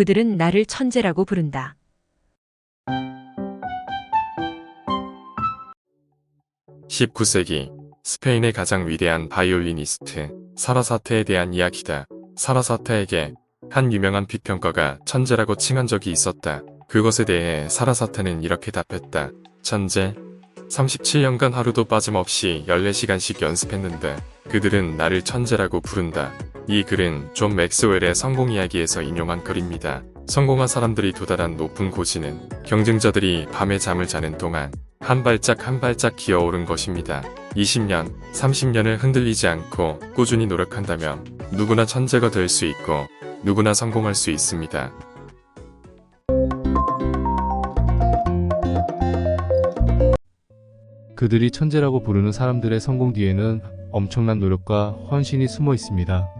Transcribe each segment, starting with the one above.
그들은 나를 천재라고 부른다. (19세기) 스페인의 가장 위대한 바이올리니스트 사라사테에 대한 이야기다. 사라사테에게 한 유명한 비평가가 천재라고 칭한 적이 있었다. 그것에 대해 사라사테는 이렇게 답했다. 천재? 37년간 하루도 빠짐없이 14시간씩 연습했는데 그들은 나를 천재라고 부른다. 이 글은 존 맥스웰의 성공 이야기에서 인용한 글입니다. 성공한 사람들이 도달한 높은 고지는 경쟁자들이 밤에 잠을 자는 동안 한 발짝 한 발짝 기어오른 것입니다. 20년, 30년을 흔들리지 않고 꾸준히 노력한다면 누구나 천재가 될 수 있고 누구나 성공할 수 있습니다. 그들이 천재라고 부르는 사람들의 성공 뒤에는 엄청난 노력과 헌신이 숨어 있습니다.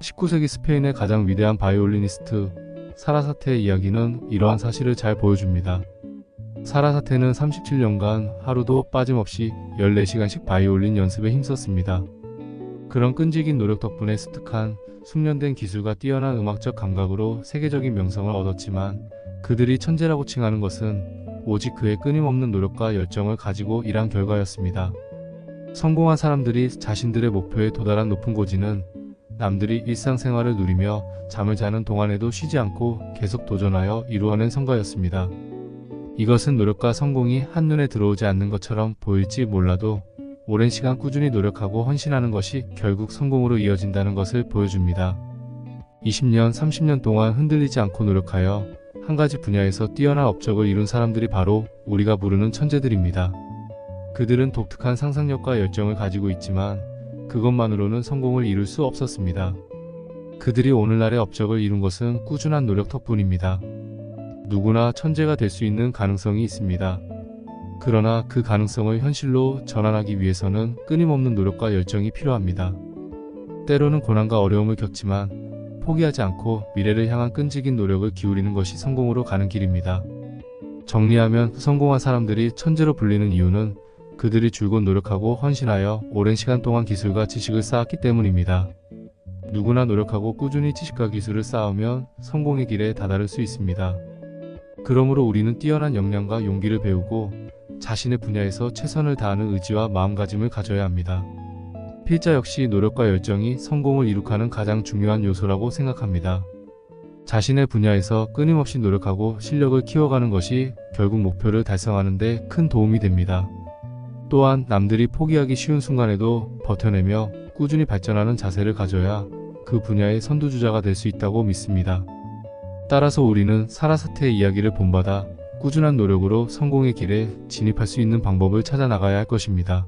19세기 스페인의 가장 위대한 바이올리니스트 사라사테의 이야기는 이러한 사실을 잘 보여줍니다. 사라사테는 37년간 하루도 빠짐없이 14시간씩 바이올린 연습에 힘썼습니다. 그런 끈질긴 노력 덕분에 습득한 숙련된 기술과 뛰어난 음악적 감각으로 세계적인 명성을 얻었지만 그들이 천재라고 칭하는 것은 오직 그의 끊임없는 노력과 열정을 가지고 일한 결과였습니다. 성공한 사람들이 자신들의 목표에 도달한 높은 고지는 남들이 일상생활을 누리며 잠을 자는 동안에도 쉬지 않고 계속 도전하여 이루어낸 성과였습니다. 이것은 노력과 성공이 한눈에 들어오지 않는 것처럼 보일지 몰라도 오랜 시간 꾸준히 노력하고 헌신하는 것이 결국 성공으로 이어진다는 것을 보여줍니다. 20년, 30년 동안 흔들리지 않고 노력하여 한 가지 분야에서 뛰어난 업적을 이룬 사람들이 바로 우리가 부르는 천재들입니다. 그들은 독특한 상상력과 열정을 가지고 있지만 그것만으로는 성공을 이룰 수 없었습니다. 그들이 오늘날의 업적을 이룬 것은 꾸준한 노력 덕분입니다. 누구나 천재가 될 수 있는 가능성이 있습니다. 그러나 그 가능성을 현실로 전환하기 위해서는 끊임없는 노력과 열정이 필요합니다. 때로는 고난과 어려움을 겪지만 포기하지 않고 미래를 향한 끈질긴 노력을 기울이는 것이 성공으로 가는 길입니다. 정리하면 성공한 사람들이 천재로 불리는 이유는 그들이 줄곧 노력하고 헌신하여 오랜 시간 동안 기술과 지식을 쌓았기 때문입니다. 누구나 노력하고 꾸준히 지식과 기술을 쌓으면 성공의 길에 다다를 수 있습니다. 그러므로 우리는 뛰어난 역량과 용기를 배우고 자신의 분야에서 최선을 다하는 의지와 마음가짐을 가져야 합니다. 필자 역시 노력과 열정이 성공을 이룩하는 가장 중요한 요소라고 생각합니다. 자신의 분야에서 끊임없이 노력하고 실력을 키워가는 것이 결국 목표를 달성하는 데 큰 도움이 됩니다. 또한 남들이 포기하기 쉬운 순간에도 버텨내며 꾸준히 발전하는 자세를 가져야 그 분야의 선두주자가 될 수 있다고 믿습니다. 따라서 우리는 사라사테의 이야기를 본받아 꾸준한 노력으로 성공의 길에 진입할 수 있는 방법을 찾아 나가야 할 것입니다.